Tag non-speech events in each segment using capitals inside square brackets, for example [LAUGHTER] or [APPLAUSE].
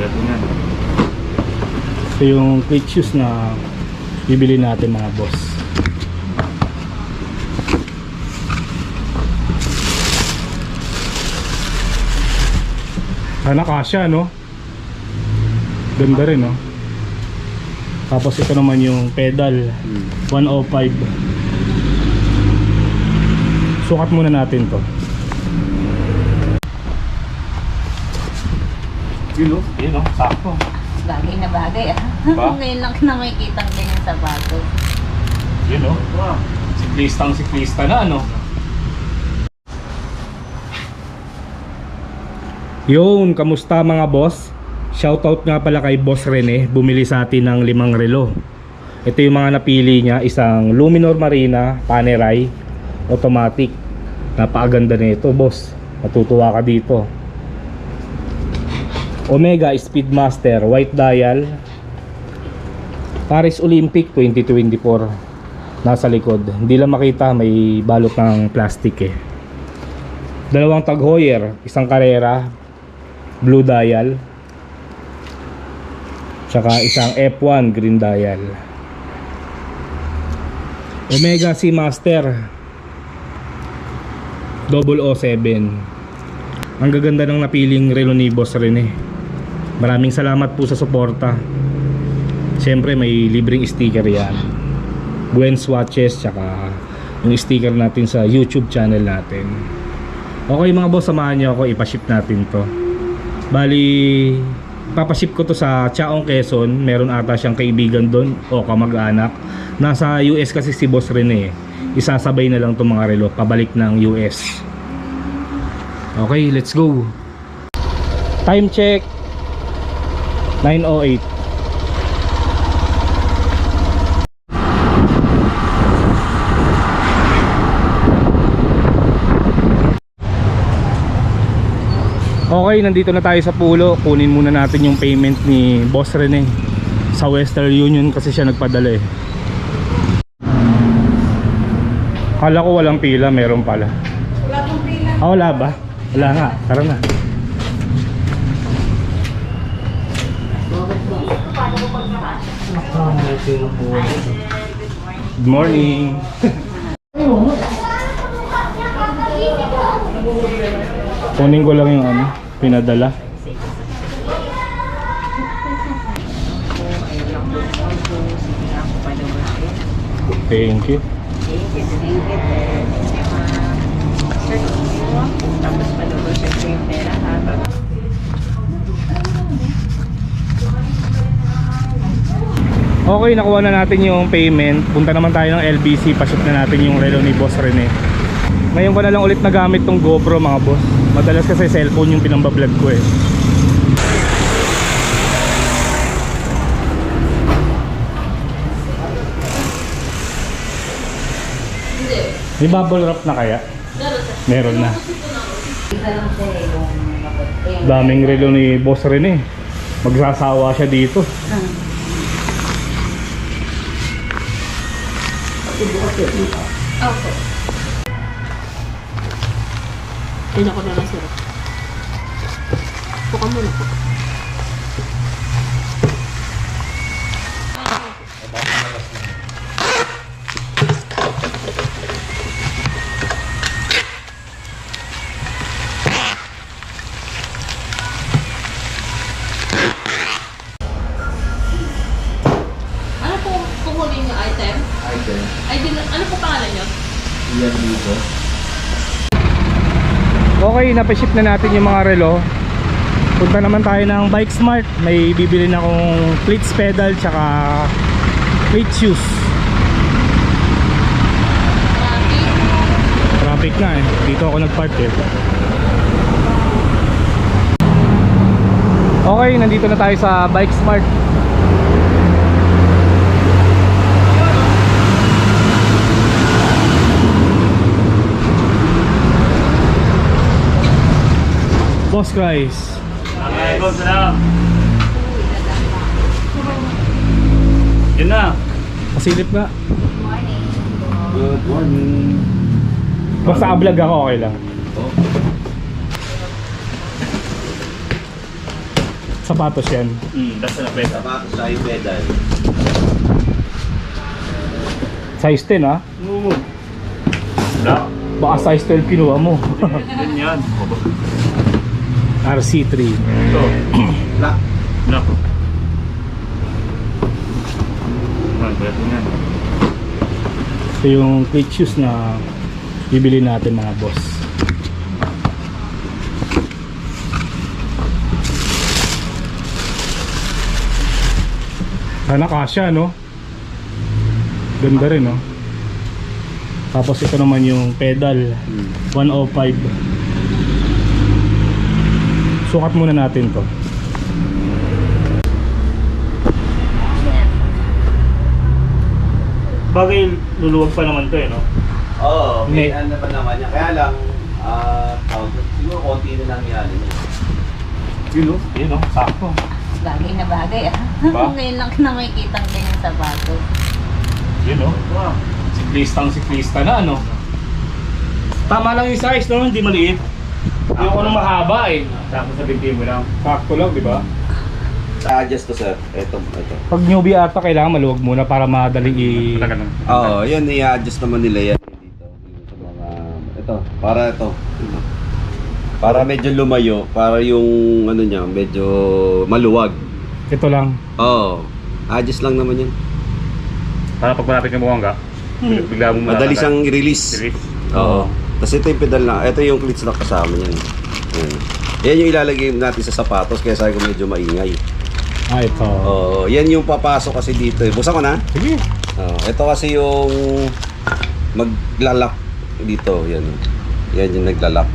Pwede nga. Ito yung quick shoes na bibili natin mga boss. Sana kasya no? Ganda rin no? Tapos ito naman yung pedal Hmm. 105 Sukat muna natin to Yun o. Yun o. Sakto. Bagay na bagay ah. Ba? [LAUGHS] Ngayon lang na may kitang ganyan sa bago. Yun no? Siklistang siklista na ano? Yun, kamusta mga boss? Shoutout nga pala kay Boss Rene, bumili sa atin ng limang relo. Ito yung mga napili niya, isang Luminor Marina Panerai automatic. Napakaganda nito, boss. Matutuwa ka dito. Omega Speedmaster white dial. Paris Olympic 2024 nasa likod. Hindi lang makita, may balot ng plastic eh. Dalawang Tag Heuer, isang Carrera, blue dial. Tsaka isang F1 green dial. Omega Seamaster 007. Ang gaganda ng napiling relo ni Boss Rene. Maraming salamat po sa suporta. Siyempre may libreng sticker yan. Buen swatches tsaka yung sticker natin sa YouTube channel natin. Okay mga boss, samahan niyo ako ipaship natin to. Bali, papaship ko to sa Chaong Quezon. Meron ata siyang kaibigan doon o kamag-anak. Nasa US kasi si Boss Rene. eh. Isasabay na lang itong mga relo pabalik ng US. Okay, let's go. Time check. 908. Okay, nandito na tayo sa pulo. Kunin muna natin yung payment ni Boss Rene sa Western Union kasi siya nagpadala eh. Kala ko walang pila, meron pala. Wala pong pila. Ah, wala ba? Wala nga, tara na. Good morning. Kunin ko lang yung ano, pinadala. Thank you. Okay, nakuha na natin yung payment. Punta naman tayo ng LBC, pasok na natin yung relo ni Boss Rene. Ngayon ko na lang ulit nagamit tong GoPro mga boss. Madalas kasi cellphone yung pinambablog ko eh. May bubble wrap na kaya? Meron na. Daming relo ni Boss Rene. Magsasawa siya dito. Okay. Tingnan ko na lang sila. Puka muna po. Okay, napaship na natin yung mga relo. Punta naman tayo ng Bike Smart. May bibili na akong plates pedal tsaka plate shoes. Traffic na eh. Dito ako nag-park eh. Okay, nandito na tayo sa Bike Smart. Boss Christ. Okay, go na. Yun na. Pasilip nga. Morning. Good morning. Basta vlog ako, okay lang. Oh. sapatos yan. Hmm, that's na pwede. Sapatos sa yung pedal. Size 10 ha. Oo. Black. Baka size 12 kinuha mo. Ganyan. [LAUGHS] RC3. Ito. Black. Black. Ah. Ito yung plate shoes na bibili natin mga boss. Sana kasya no? Ganda rin no? Tapos ito naman yung pedal 105 Sukat muna natin to Bagay luluwag pa naman to eh no? Oo, Hindi. may ano pa naman yan. Kaya lang, ah, doon, siguro konti na lang yan. Yun no? Yun no? Sakto Bagay na bagay ah. Ba? [LAUGHS] Ngayon lang na may kitang ganyan sapatos. Yun no? Wow. Siklistang siklista na ano. Tama lang yung size no, hindi maliit. Ayoko nung mahaba eh. Tapos sa binti mo lang. Sakto lang, di ba? Sa-adjust to sir. Ito, ito. Pag newbie ata, kailangan maluwag muna para madaling i... Oo, yan, i-adjust naman nila yan dito. Yung sa mga, ito, para ito. Para medyo lumayo, para yung ano niya, medyo maluwag. Ito lang. Oo, adjust lang naman yan. Para pag malapit ka mukhang ka, bigla mo Madali siyang i-release. Release. Oo. Tapos ito yung pedal na, ito yung cleats na kasama niyan. Yan. Yan yung ilalagay natin sa sapatos, kaya sabi ko medyo maingay. Ah, ito. Oo, yan yung papasok kasi dito. eh. Buksan ko na. Sige. Oo, ito kasi yung maglalak dito. Yan. Yan yung naglalak.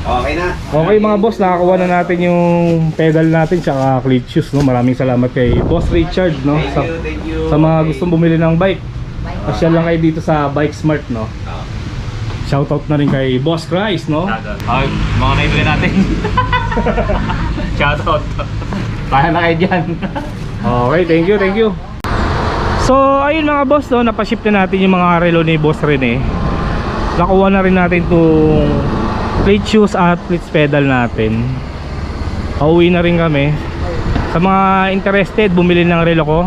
Okay na. Okay mga boss, nakakuha na natin yung pedal natin tsaka cleat shoes, no? Maraming salamat kay Boss Richard, no? Thank Sa, you, thank you. sa mga gustong bumili ng bike. Pasyal lang kayo dito sa Bike Smart, no? Shoutout na rin kay Boss Christ, no? Ay, mga naibili natin. [LAUGHS] Shoutout. Kaya na kayo dyan. Okay, thank you, thank you. So, ayun mga boss, no, napaship na natin yung mga relo ni Boss Rene. Nakuha na rin natin itong plate shoes at plate pedal natin. Pauwi na rin kami. Sa mga interested, bumili ng relo ko,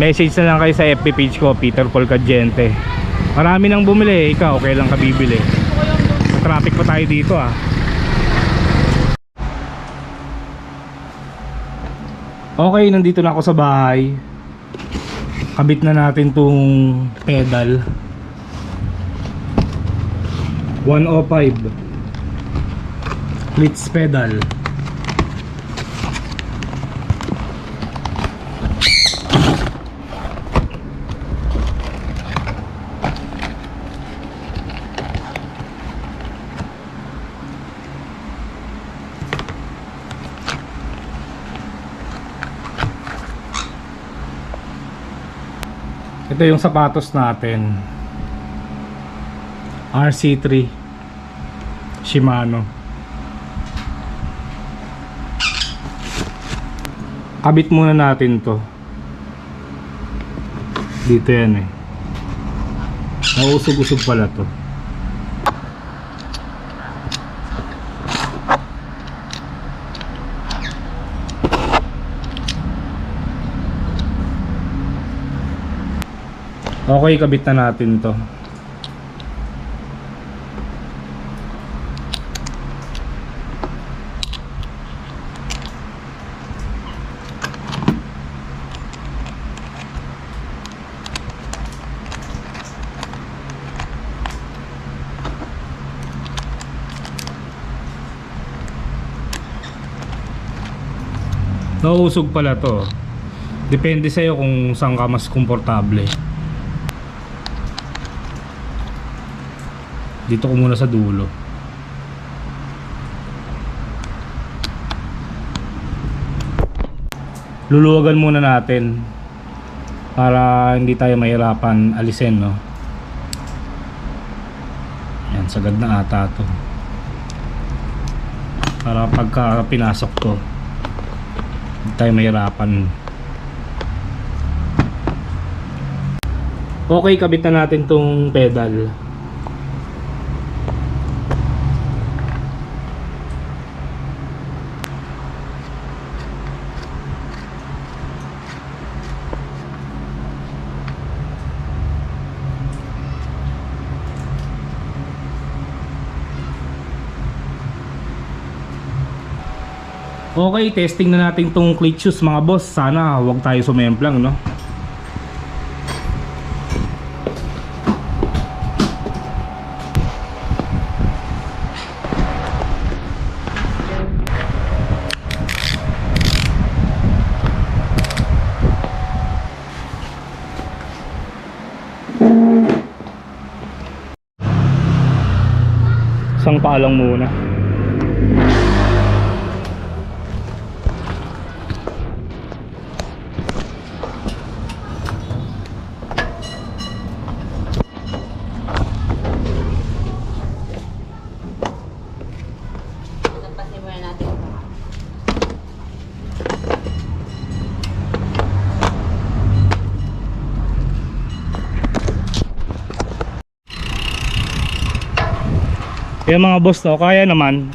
message na lang kayo sa FB page ko, Peter Paul Cadiente. Marami nang bumili, ikaw, okay lang ka bibili. Traffic pa tayo dito ah. Okay, nandito na ako sa bahay. Kabit na natin tong pedal. 105. Blitz pedal. Ito yung sapatos natin. RC3 Shimano. Kabit muna natin to. Dito yan eh. Nauusog-usog pala to. Okay, kabit na natin to. Nauusog pala to. Depende sa'yo kung saan ka mas komportable. Dito ko muna sa dulo. Luluwagan muna natin para hindi tayo mahirapan alisin, no? Yan, sagad na ata to. Para pagka pinasok to, hindi tayo mahirapan. Okay, kabit na natin tong pedal. Okay, testing na natin tong cleat shoes mga boss. Sana huwag tayo sumemplang, no? Isang paalang muna. Yung mga boss to, kaya naman.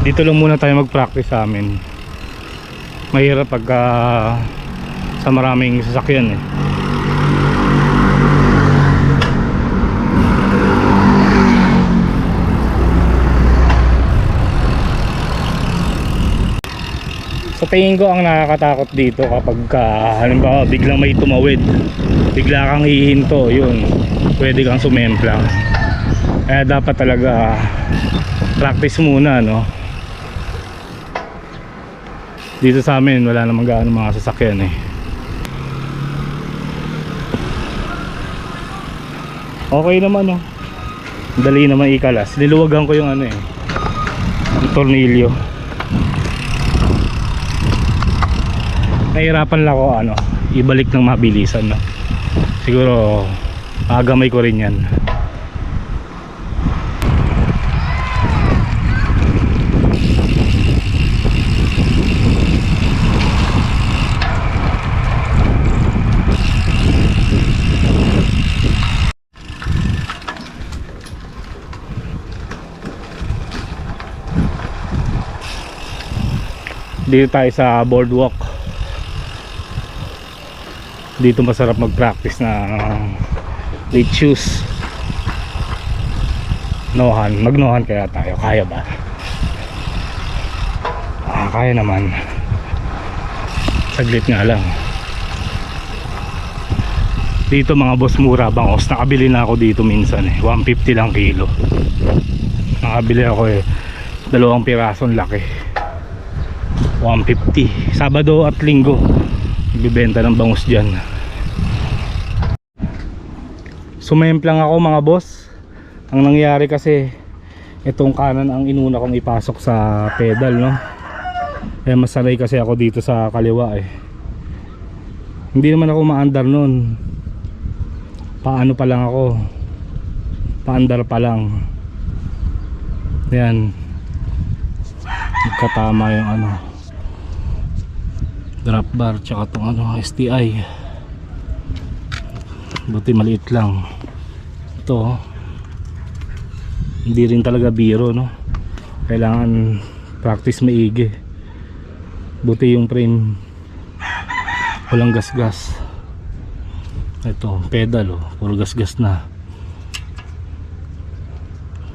Dito lang muna tayo mag-practice sa amin. Mahirap pagka sa maraming sasakyan eh. Sa tingin ko ang nakakatakot dito kapag ka, halimbawa biglang may tumawid bigla kang hihinto yun pwede kang sumemplang. Kaya dapat talaga practice muna no? Dito sa amin wala namang gaano mga sasakyan eh. Okay naman no? Dali naman ikalas. Niluwagan ko yung ano eh. Yung tornilyo. Nahirapan lang ako ano ibalik ng mabilisan no? Siguro agamay ko rin yan. Dito tayo sa boardwalk. Dito masarap mag-practice na shoes nohan magnohan kaya tayo. Kaya ba? Ah, kaya naman. Saglit nga lang. Dito mga boss mura bangos. Nakabili na ako dito minsan eh. 150 lang kilo. Nakabili ako eh. Dalawang pirasong laki. 150 Sabado at Linggo. Bibenta ng bangus dyan sumemplang ako mga boss. Ang nangyari kasi itong kanan ang inuna kong ipasok sa pedal no? Kaya masanay kasi ako dito sa kaliwa eh. Hindi naman ako maandar nun. Paano pa lang ako? Paandar pa lang. Yan katama yung ano. Drop bar tsaka itong ano STI buti maliit lang. Ito oh. hindi rin talaga biro no? Kailangan practice maigi. Buti yung frame walang gasgas. Ito pedal oh. Puro gasgas na.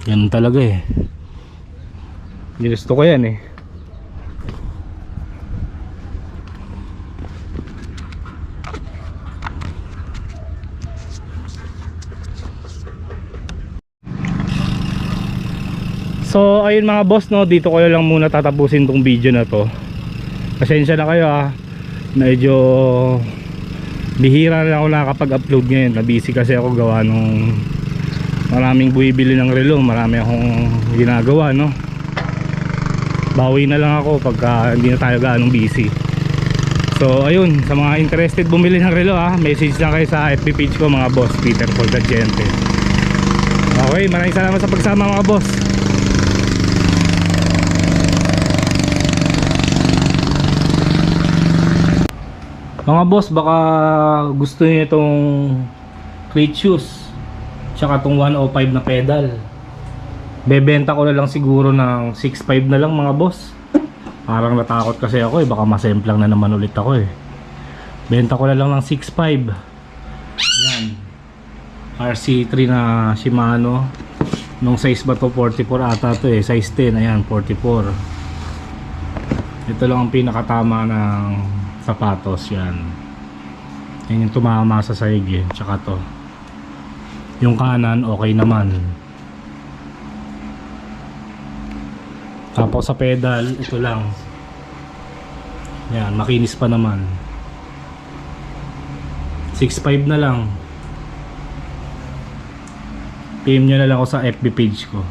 Yan talaga eh. Ginusto ko yan eh So ayun mga boss no, dito ko lang muna tatapusin tong video na to. Pasensya na kayo ah. Medyo bihira na ako nakakapag-upload ngayon. Na-busy kasi ako gawa nung maraming buibili ng relo, marami akong ginagawa no. Bawi na lang ako pagka hindi na tayo gaanong busy. So ayun, sa mga interested bumili ng relo ah, message lang kayo sa FB page ko mga boss, Peter Paul Gadiente. Okay, maraming salamat sa pagsama mga boss. Mga boss, baka gusto niyo itong crate shoes tsaka itong 105 na pedal. Bebenta ko na lang siguro ng 6.5 na lang mga boss. Parang natakot kasi ako eh, baka masemplang na naman ulit ako eh. Benta ko na lang ng 6.5. Ayan. RC3 na Shimano. Nung size ba to 44 ata to eh. Size 10, ayan 44. Ito lang ang pinakatama ng sapatos yan. Yan yung tumama sa sahig eh. Tsaka to. Yung kanan okay naman. Tapos sa pedal, ito lang. Yan, makinis pa naman. 6.5 na lang. PM nyo na lang ako sa FB page ko.